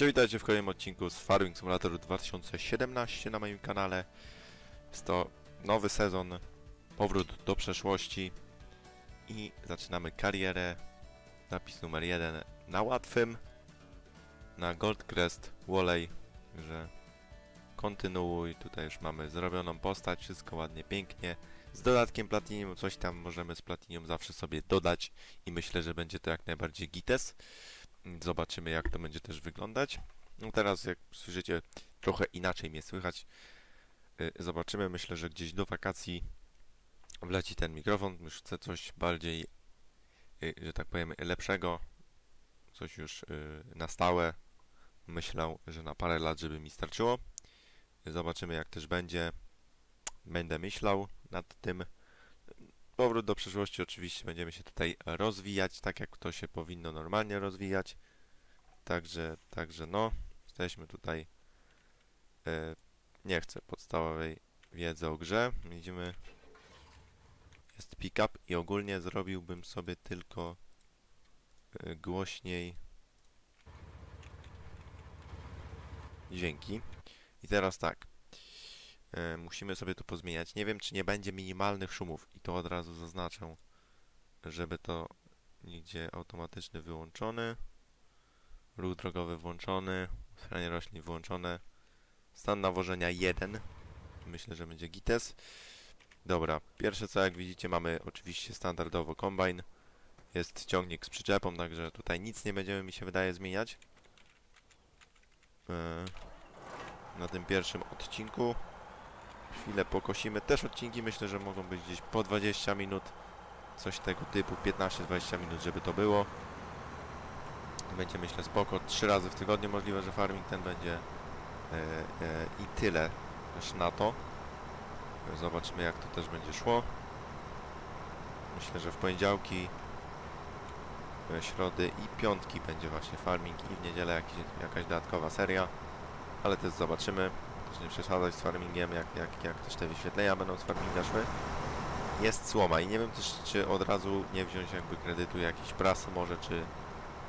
Cześć, witajcie w kolejnym odcinku z Farming Simulator 2017 na moim kanale. Jest to nowy sezon, powrót do przeszłości i zaczynamy karierę. Napis numer jeden na łatwym, na Goldcrest Walley, że kontynuuj. Tutaj już mamy zrobioną postać, wszystko ładnie, pięknie. Z dodatkiem Platinum, coś tam możemy z Platinum zawsze sobie dodać i myślę, że będzie to jak najbardziej gites. Zobaczymy, jak to będzie też wyglądać. No teraz, jak słyszycie, trochę inaczej mnie słychać. Y, Zobaczymy. Myślę, że gdzieś do wakacji wleci ten mikrofon. Już chcę coś bardziej, y, że tak powiem, lepszego. Coś już y, na stałe. Myślał, że na parę lat, żeby mi starczyło. Zobaczymy, jak też będzie. Będę myślał nad tym. Powrót do przeszłości, oczywiście będziemy się tutaj rozwijać, tak jak to się powinno normalnie rozwijać. Także, także no, jesteśmy tutaj. E, nie chcę podstawowej wiedzy o grze. Widzimy, jest pick-up i ogólnie zrobiłbym sobie tylko e, głośniej dźwięki. I teraz tak. E, musimy sobie to pozmieniać. Nie wiem, czy nie będzie minimalnych szumów i to od razu zaznaczę, żeby to nigdzie automatyczny wyłączony, ruch drogowy włączony, otwieranie roślin włączone, stan nawożenia 1, myślę, że będzie gites. Dobra, pierwsze co jak widzicie mamy oczywiście standardowo kombajn, jest ciągnik z przyczepą, także tutaj nic nie będziemy mi się wydaje zmieniać. E, na tym pierwszym odcinku chwilę pokosimy. Też odcinki myślę, że mogą być gdzieś po 20 minut. Coś tego typu, 15-20 minut, żeby to było. Będzie myślę spoko. Trzy razy w tygodniu możliwe, że farming ten będzie. E, e, I tyle też na to. Zobaczymy jak to też będzie szło. Myślę, że w poniedziałki, e, środy i piątki będzie właśnie farming i w niedzielę jakiś, jakaś dodatkowa seria. Ale też zobaczymy też nie przesadzać z farmingiem, jak, jak, jak też te wyświetlenia będą z farminga szły. Jest słoma i nie wiem też, czy od razu nie wziąć jakby kredytu jakiejś prasy może, czy,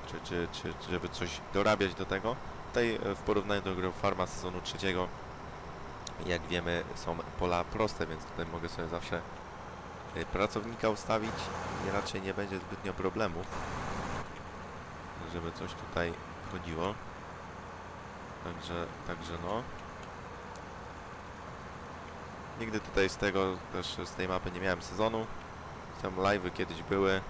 czy, czy, czy, żeby coś dorabiać do tego. Tutaj e, w porównaniu do Farma sezonu trzeciego, jak wiemy, są pola proste, więc tutaj mogę sobie zawsze e, pracownika ustawić i raczej nie będzie zbytnio problemów, żeby coś tutaj wchodziło. Także, także no. Nigdy tutaj z tego, też z tej mapy nie miałem sezonu. Tam live'y kiedyś były.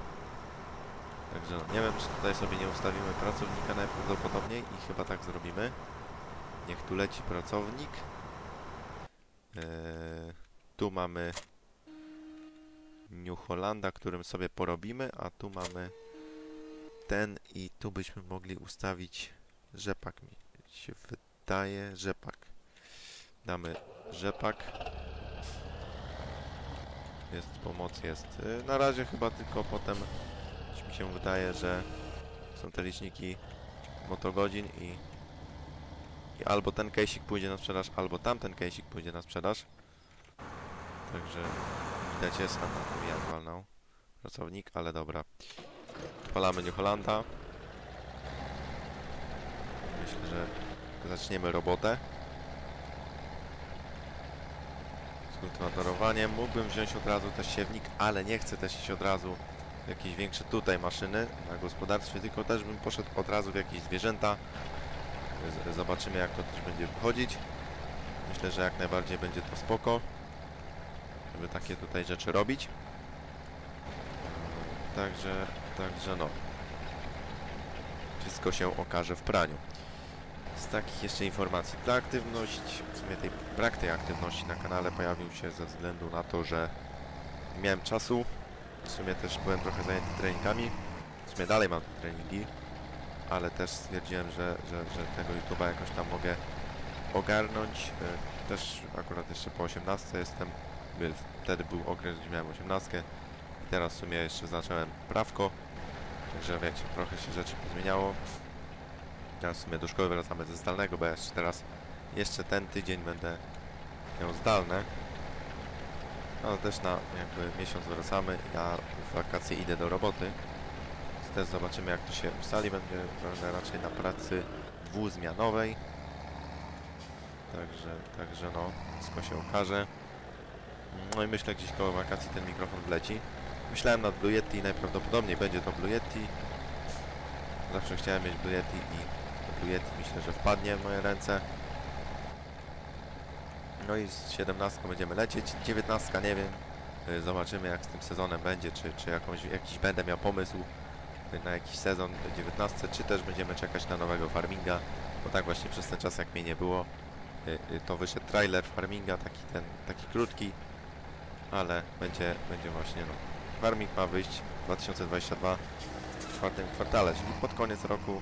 Także no, nie wiem, czy tutaj sobie nie ustawimy pracownika najprawdopodobniej i chyba tak zrobimy. Niech tu leci pracownik. Eee, tu mamy New Hollanda, którym sobie porobimy, a tu mamy ten i tu byśmy mogli ustawić rzepak mi się wydaje, rzepak. Damy rzepak. Jest pomoc, jest. Y, Na razie chyba tylko potem mi się wydaje, że są te liczniki motogodzin i, i albo ten case'ik pójdzie na sprzedaż, albo tamten case'ik pójdzie na sprzedaż. Także widać jest, a tam walnął pracownik, ale dobra. Odpalamy New. Myślę, że zaczniemy robotę. Kultywatorowaniem. Mógłbym wziąć od razu też siewnik, ale nie chcę też iść od razu w jakieś większe tutaj maszyny na gospodarstwie, tylko też bym poszedł od razu w jakieś zwierzęta. Zobaczymy jak to też będzie wychodzić. Myślę, że jak najbardziej będzie to spoko, żeby takie tutaj rzeczy robić. Także, także no. Wszystko się okaże w praniu. Z takich jeszcze informacji. Ta aktywność, w sumie tej, brak tej aktywności na kanale pojawił się ze względu na to, że nie miałem czasu. W sumie też byłem trochę zajęty treningami. W sumie dalej mam te treningi, ale też stwierdziłem, że, że, że tego YouTube'a jakoś tam mogę ogarnąć. E, Też akurat jeszcze po 18 jestem. Wtedy był okres, gdzie miałem 18. I teraz w sumie jeszcze zacząłem prawko. Także wiecie, trochę się rzeczy pozmieniało. Teraz w sumie do szkoły wracamy ze zdalnego, bo ja jeszcze teraz, jeszcze ten tydzień będę miał zdalne. Ale też na jakby miesiąc wracamy, ja w wakacje idę do roboty. Więc też zobaczymy jak to się ustali, będę raczej na pracy dwuzmianowej. Także, także no, wszystko się okaże. No i myślę, gdzieś koło wakacji ten mikrofon wleci. Myślałem nad Blue Yeti i najprawdopodobniej będzie to Blue Yeti. Zawsze chciałem mieć Blue Yeti i myślę, że wpadnie w moje ręce. No i z 17 będziemy lecieć, 19 nie wiem. Y, Zobaczymy jak z tym sezonem będzie, czy, czy jakąś, jakiś będę miał pomysł na jakiś sezon 19, czy też będziemy czekać na nowego farminga, bo tak właśnie przez ten czas jak mnie nie było, y, y, to wyszedł trailer farminga, taki ten, taki krótki, ale będzie, będzie właśnie no, farming ma wyjść 2022 w czwartym kwartale, czyli pod koniec roku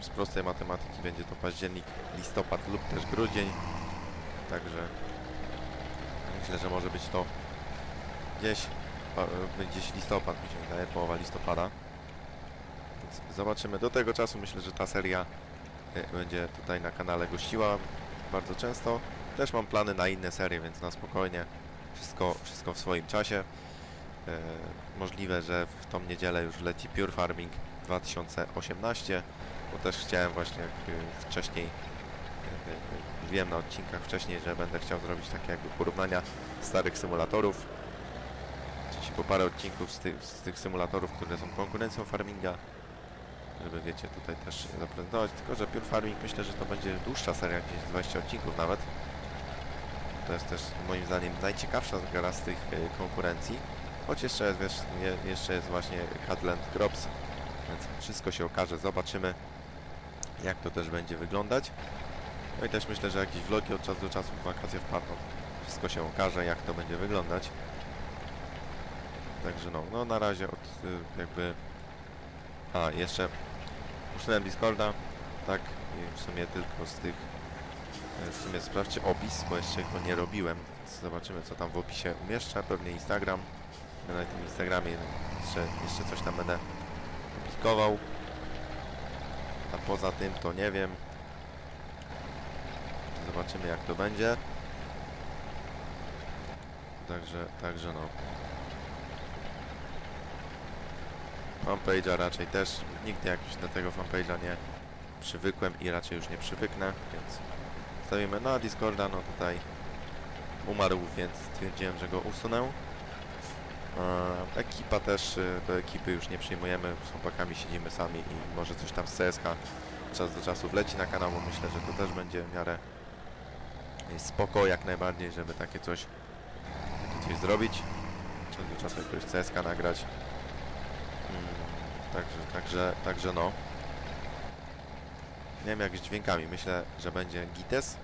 z prostej matematyki będzie to październik, listopad lub też grudzień, także myślę, że może być to gdzieś, y, gdzieś listopad mi się wydaje, połowa listopada. Więc zobaczymy. Do tego czasu myślę, że ta seria y, będzie tutaj na kanale gościła bardzo często. Też mam plany na inne serie, więc na spokojnie. Wszystko, wszystko w swoim czasie. E, możliwe, że w tą niedzielę już leci Pure Farming 2018, bo też chciałem właśnie jak y, wcześniej y, y, wiem na odcinkach wcześniej, że będę chciał zrobić takie jakby porównania starych symulatorów, czyli po parę odcinków z tych, z tych symulatorów, które są konkurencją farminga, żeby wiecie tutaj też zaprezentować, tylko że Pure Farming myślę, że to będzie dłuższa seria, gdzieś 20 odcinków nawet. To jest też moim zdaniem najciekawsza gra z tych konkurencji. Choć jeszcze jest, jeszcze jest właśnie Catland Crops, więc wszystko się okaże, zobaczymy jak to też będzie wyglądać. No i też myślę, że jakieś vlogi od czasu do czasu w wakacje wpadną. Wszystko się okaże, jak to będzie wyglądać. Także no, no na razie od y, jakby... A, jeszcze usunąłem Discorda, tak, i w sumie tylko z tych... y, W sumie sprawdźcie opis, bo jeszcze go nie robiłem, zobaczymy co tam w opisie umieszczę, pewnie Instagram. Na tym Instagramie jeszcze, jeszcze coś tam będę publikował. A poza tym to nie wiem. Zobaczymy jak to będzie. Także, także no. Fanpage'a raczej też. Nigdy jakoś do tego fanpage'a nie przywykłem i raczej już nie przywyknę, więc stawimy na Discorda, no tutaj umarł, więc stwierdziłem, że go usunę. Ekipa też, y, do ekipy już nie przyjmujemy, z chłopakami siedzimy sami i może coś tam z CSK czas do czasu wleci na kanał, bo myślę, że to też będzie w miarę spoko jak najbardziej, żeby takie coś, takie coś zrobić. Czas do czasu jakiegoś CSK nagrać. Mm, Także, także, także no. Nie wiem jak z dźwiękami, myślę, że będzie Gites.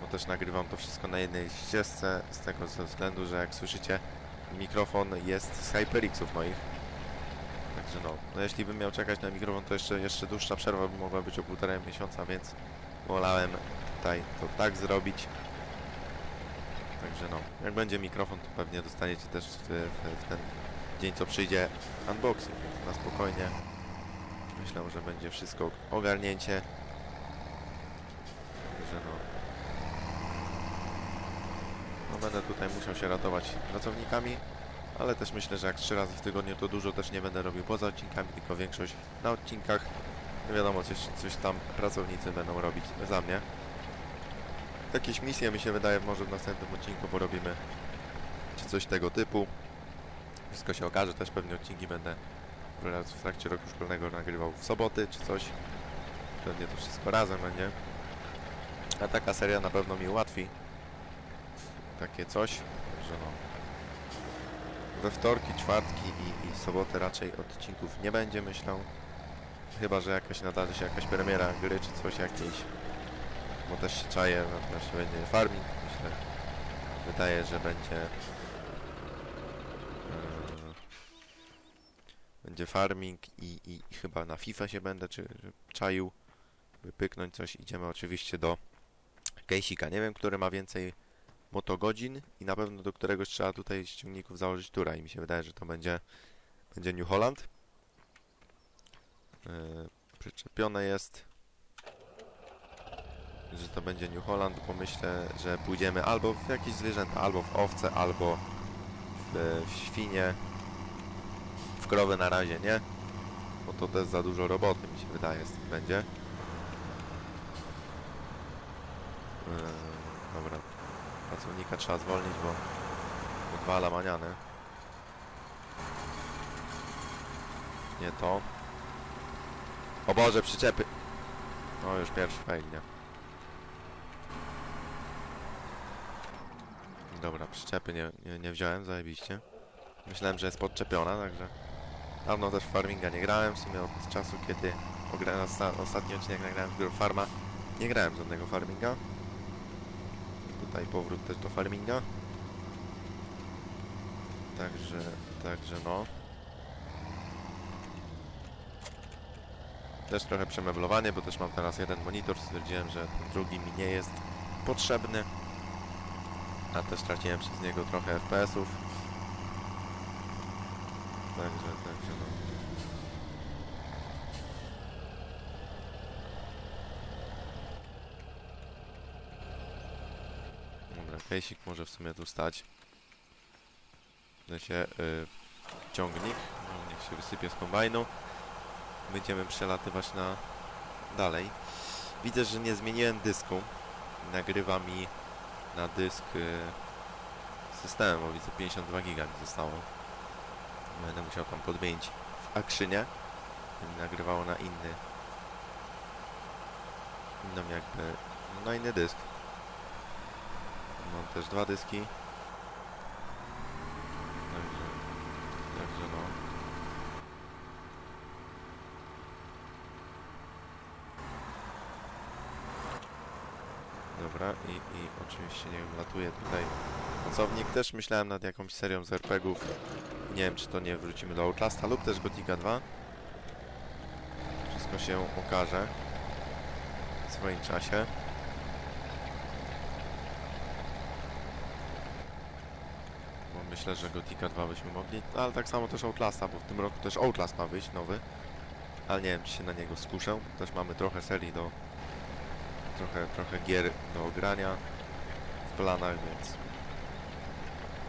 Bo też nagrywam to wszystko na jednej ścieżce, z tego ze względu, że jak słyszycie, mikrofon jest z HyperXów moich. Także no, no jeśli bym miał czekać na mikrofon, to jeszcze, jeszcze dłuższa przerwa by mogła być o półtorej miesiąca, więc wolałem tutaj to tak zrobić. Także no, jak będzie mikrofon, to pewnie dostaniecie też w, w, w ten dzień, co przyjdzie unboxing, na spokojnie. Myślę, że będzie wszystko ogarnięcie. Także no, no będę tutaj musiał się ratować pracownikami, ale też myślę, że jak trzy razy w tygodniu to dużo też nie będę robił poza odcinkami, tylko większość na odcinkach. Nie wiadomo, coś, coś tam pracownicy będą robić za mnie. Jakieś misje mi się wydaje może w następnym odcinku porobimy, czy coś tego typu. Wszystko się okaże, też pewnie odcinki będę w trakcie roku szkolnego nagrywał w soboty czy coś. Pewnie to wszystko razem będzie. A taka seria na pewno mi ułatwi takie coś, że no we wtorki, czwartki i, i soboty raczej odcinków nie będzie myślę chyba, że jakaś nadarzy się jakaś premiera gry czy coś jakieś bo też się czaję, natomiast będzie farming. Myślę wydaje, że będzie e, będzie farming i, i, i chyba na FIFA się będę czy czaił by pyknąć coś, idziemy oczywiście do Kejsika, nie wiem, który ma więcej motogodzin i na pewno do któregoś trzeba tutaj z ciągników założyć tura i mi się wydaje, że to będzie będzie New Holland. Yy, przyczepione jest że to będzie New Holland, bo myślę, że pójdziemy albo w jakieś zwierzęta, albo w owce, albo w, w świnie. W krowy na razie nie bo to też za dużo roboty mi się wydaje z tym będzie. Yy, dobra, pracownika trzeba zwolnić, bo odwala maniany. Nie to. O Boże, przyczepy! O, już pierwszy fail, nie? Dobra, przyczepy nie, nie, nie wziąłem, zajebiście. Myślałem, że jest podczepiona, także... Dawno też farminga nie grałem, w sumie od czasu, kiedy osta ostatni odcinek nagrałem w Farma. Nie grałem żadnego farminga. Tutaj powrót też do farminga. Także, także no. Też trochę przemeblowanie, bo też mam teraz jeden monitor. Stwierdziłem, że drugi mi nie jest potrzebny. A też straciłem przez niego trochę FPS-ów. Także, także no. Kejsik może w sumie tu stać. W sensie y, ciągnik. No, niech się wysypie z kombajnu. Będziemy przelatywać na dalej. Widzę, że nie zmieniłem dysku. Nagrywa mi na dysk y, systemu, bo widzę 52 giga mi zostało. Będę musiał tam podmienić w akrzynie. Nagrywało na inny. Inną jakby. Na inny dysk. Mam też dwa dyski. Także. Także no. Dobra, i, i oczywiście, nie wiem, latuje tutaj Mocownik. Też myślałem nad jakąś serią z RPGów. Nie wiem, czy to nie wrócimy do Outlasta lub też Gothica 2. Wszystko się okaże w swoim czasie. Bo myślę, że Gothica 2 byśmy mogli, no, ale tak samo też Outlasta, bo w tym roku też Outlast ma wyjść nowy. Ale nie wiem, czy się na niego skuszę. Też mamy trochę serii do... Trochę, trochę gier do ogrania w planach, więc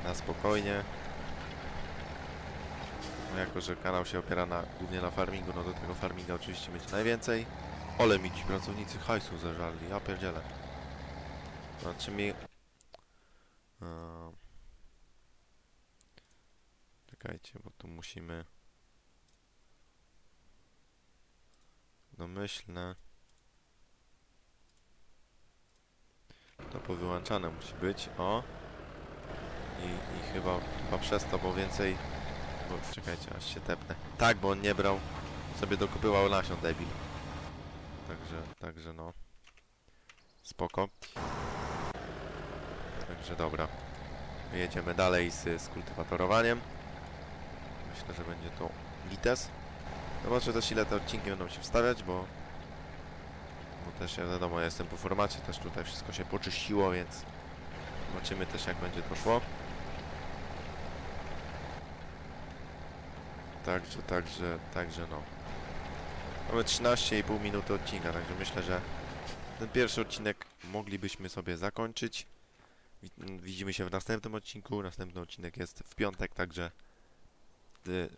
na spokojnie. No jako, że kanał się opiera na, głównie na farmingu, no do tego farminga oczywiście będzie najwięcej. Ole mi ci pracownicy hajsu zażarli, ja pierdzielę. Znaczy mi... Eee, Czekajcie, bo tu musimy... Domyślne... To powyłączane musi być, o! I, i chyba, chyba przez to, bo więcej... Bo, czekajcie, aż się tepnę. Tak, bo on nie brał, sobie dokupywał nasion, debil. Także, także no. Spoko. Także dobra. Jedziemy dalej z, z kultywatorowaniem. Myślę, że będzie to Lites. Zobaczę też ile te odcinki będą się wstawiać, bo... Bo też, ja wiadomo, ja jestem po formacie, też tutaj wszystko się poczyściło, więc... Zobaczymy też jak będzie to szło. Także, także, także no. Mamy 13,5 minuty odcinka, także myślę, że ten pierwszy odcinek moglibyśmy sobie zakończyć. Wi- Widzimy się w następnym odcinku. Następny odcinek jest w piątek, także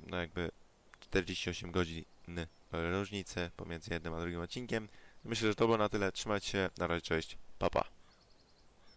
no jakby 48 godzin różnicy pomiędzy jednym a drugim odcinkiem. Myślę, że to było na tyle. Trzymajcie się. Na razie, cześć. Pa, pa.